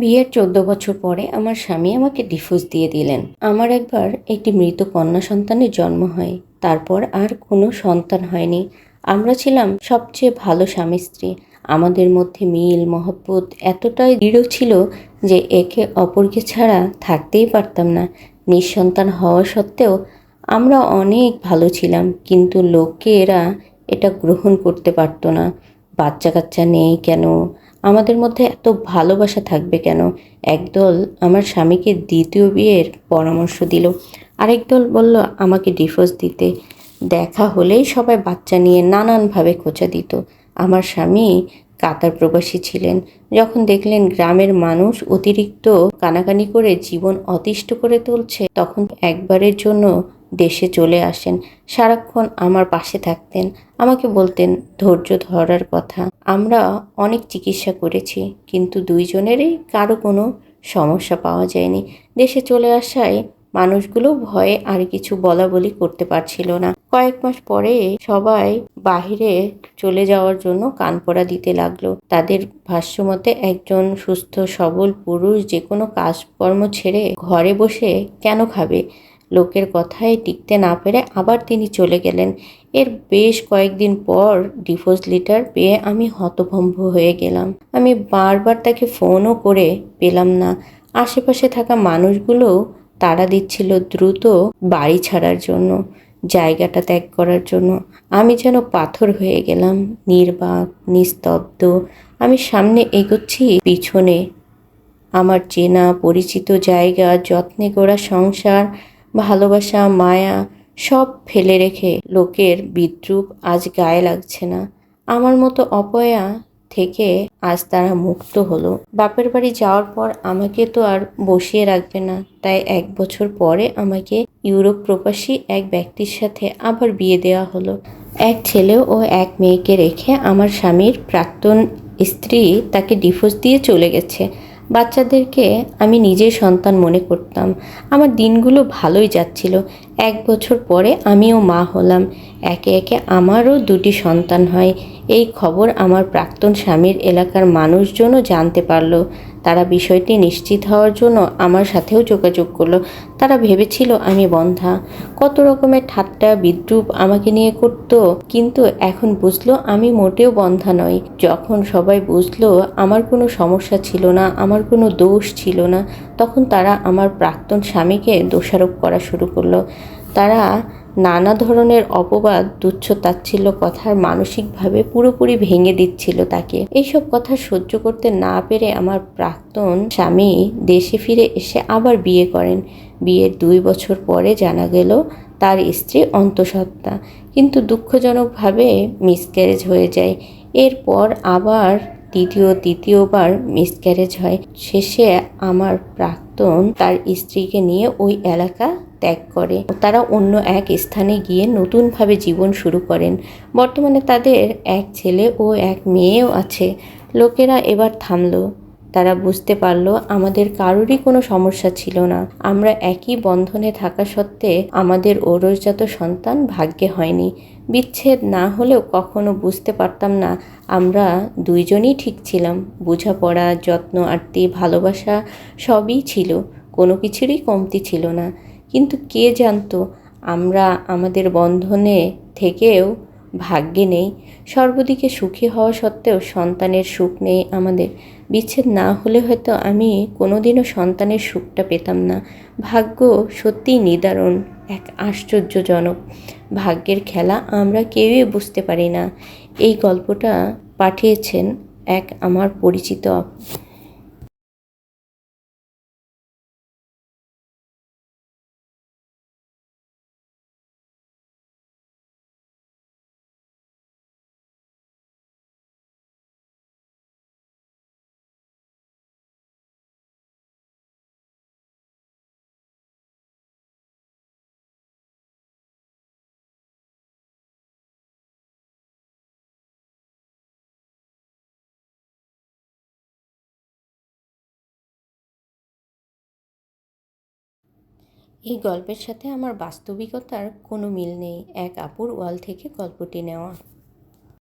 বিয়ের চোদ্দ বছর পরে আমার স্বামী আমাকে ডিভোর্স দিয়ে দিলেন। আমার একবার একটি মৃত কন্যা সন্তানের জন্ম হয়। তারপর আর কোনো সন্তান হয়নি। আমরা ছিলাম সবচেয়ে ভালো স্বামী স্ত্রী। আমাদের মধ্যে মিল, মহব্বত এতটাই দৃঢ় ছিল যে একে অপরকে ছাড়া থাকতেই পারতাম না। নিঃসন্তান হওয়া সত্ত্বেও আমরা অনেক ভালো ছিলাম, কিন্তু লোকে এরা এটা গ্রহণ করতে পারতো না। বাচ্চা কাচ্চা নেই কেন? আমাদের মধ্যে এত ভালোবাসা থাকবে কেন? একদল আমার স্বামীকে দ্বিতীয় বিয়ের পরামর্শ দিল। আরেক দল বলল, আমাকে ডিভোর্স দিতে। দেখা হলেই সবাই বাচ্চা নিয়ে নানানভাবে খোঁচা দিত। আমার স্বামী কাতার প্রবাসী ছিলেন। যখন দেখলেন গ্রামের মানুষ অতিরিক্ত কানাকানি করে জীবন অতিষ্ঠ করে তুলছে, তখন একবারের জন্য দেশে চলে আসেন। সারাক্ষণ আমার পাশে থাকতেন। আমাকে বলতেন, ধৈর্য ধরার কথা। আমরা অনেক চিকিৎসা করেছি, কিন্তু দুইজনেরই কারও কোনো সমস্যা পাওয়া যায়নি। দেশে চলে আসায় মানুষগুলো ভয়ে আর কিছু বলা বলি করতে পারছিল না। কয়েক মাস পরে সবাই বাহিরে চলে যাওয়ার জন্য কানপড়া দিতে লাগল। তাদের ভাষ্যমতে, একজন সুস্থ, সবল পুরুষ যে কোনো কাজকর্ম ছেড়ে ঘরে বসে কেন খাবে? লোকের কথায় টিকতে না পেরে আবার তিনি চলে গেলেন। এর বেশ কয়েকদিন পর ডিভোর্স লিটার পেয়ে আমি হতভম্ব হয়ে গেলাম। আমি বারবার তাকে ফোনও করে পেলাম না। আশেপাশে থাকা মানুষগুলোও তাড়া দিচ্ছিল দ্রুত বাড়ি ছাড়ার জন্য, জায়গাটা ত্যাগ করার জন্য। আমি যেন পাথর হয়ে গেলাম, নির্বাক, নিস্তব্ধ। আমি সামনে এগোচ্ছি, পিছনে। আমার চেনা, পরিচিত জায়গা, যত্নে গড়া সংসার ভালোবাসা, মায়া সব ফেলে রেখে লোকের বিদ্রুপ আজ গায়ে লাগছে না। আমার মতো অপয়া থেকে আজ তারা মুক্ত হলো। বাপের বাড়ি যাওয়ার পর আমাকে তো আর বসিয়ে রাখবে না। তাই এক বছর পরে আমাকে ইউরোপ প্রবাসী এক ব্যক্তির সাথে আবার বিয়ে দেওয়া হলো। এক ছেলে ও এক মেয়েকে রেখে আমার স্বামীর প্রাক্তন স্ত্রী তাকে ডিভোর্স দিয়ে চলে গেছে। বাচ্চাদেরকে আমি নিজের সন্তান মনে করতাম। আমার দিনগুলো ভালোই যাচ্ছিল। এক বছর পরে আমিও মা হলাম। একে একে আমারও দুটি সন্তান হয়। এই খবর আমার প্রাক্তন স্বামীর এলাকার মানুষজনও জানতে পারল। তারা বিষয়টি নিশ্চিত হওয়ার জন্য আমার সাথেও যোগাযোগ করল। তারা ভেবেছিল আমি বন্ধা। কত রকমের ঠাট্টা, বিদ্রুপ আমাকে নিয়ে করত, কিন্তু এখন বুঝলো আমি মোটেও বন্ধা নই। যখন সবাই বুঝলো আমার কোনো সমস্যা ছিল না, আমার কোনো দোষ ছিল না, তখন তারা আমার প্রাক্তন স্বামীকে দোষারোপ করা শুরু করল। তারা নানা ধরনের অপবাদ তুচ্ছ তাচ্ছিল্য কথার মানসিকভাবে পুরোপুরি ভেঙে দিচ্ছিল তাকে। এইসব কথা সহ্য করতে না পেরে আমার প্রাক্তন স্বামী দেশে ফিরে এসে আবার বিয়ে করেন। বিয়ের দুই বছর পরে জানা গেল তার স্ত্রী অন্তঃসত্ত্বা। কিন্তু দুঃখজনকভাবে মিসক্যারেজ হয়ে যায়। এরপর আবার দ্বিতীয়, তৃতীয়বার মিসক্যারেজ হয়। শেষে আমার প্রাক্তন তার স্ত্রীকে নিয়ে ওই এলাকা ত্যাগ করে। তারা অন্য এক স্থানে গিয়ে নতুনভাবে জীবন শুরু করেন। বর্তমানে তাদের এক ছেলে ও এক মেয়েও আছে। লোকেরা এবার থামলো। তারা বুঝতে পারল, আমাদের কারোরই কোনো সমস্যা ছিল না। আমরা একই বন্ধনে থাকা সত্ত্বে আমাদের ঔরসজাত সন্তান ভাগ্যে হয়নি। বিচ্ছেদ না হলেও কখনো বুঝতে পারতাম না, আমরা দুইজনই ঠিক ছিলাম। বোঝাপড়া, যত্ন, আরতি, ভালোবাসা সবই ছিল। কোনো কিছুরই কমতি ছিল না। কিন্তু কে জানতো আমরা আমাদের বন্ধনে থেকেও ভাগ্যে নেই। সর্বদিকে সুখী হওয়া সত্ত্বেও সন্তানের সুখ নেই আমাদের। বিচ্ছেদ না হলে হয়তো আমি কোনোদিনও সন্তানের সুখটা পেতাম না। ভাগ্য সত্যিই নিদারুণ, এক আশ্চর্যজনক। ভাগ্যের খেলা আমরা কেউই বুঝতে পারি না। এই গল্পটা পাঠিয়েছেন এক আমার পরিচিত এই গল্পের সাথে আমার বাস্তবিকতার কোনো মিল নেই। এক আপুর ওয়াল থেকে গল্পটি নেওয়া।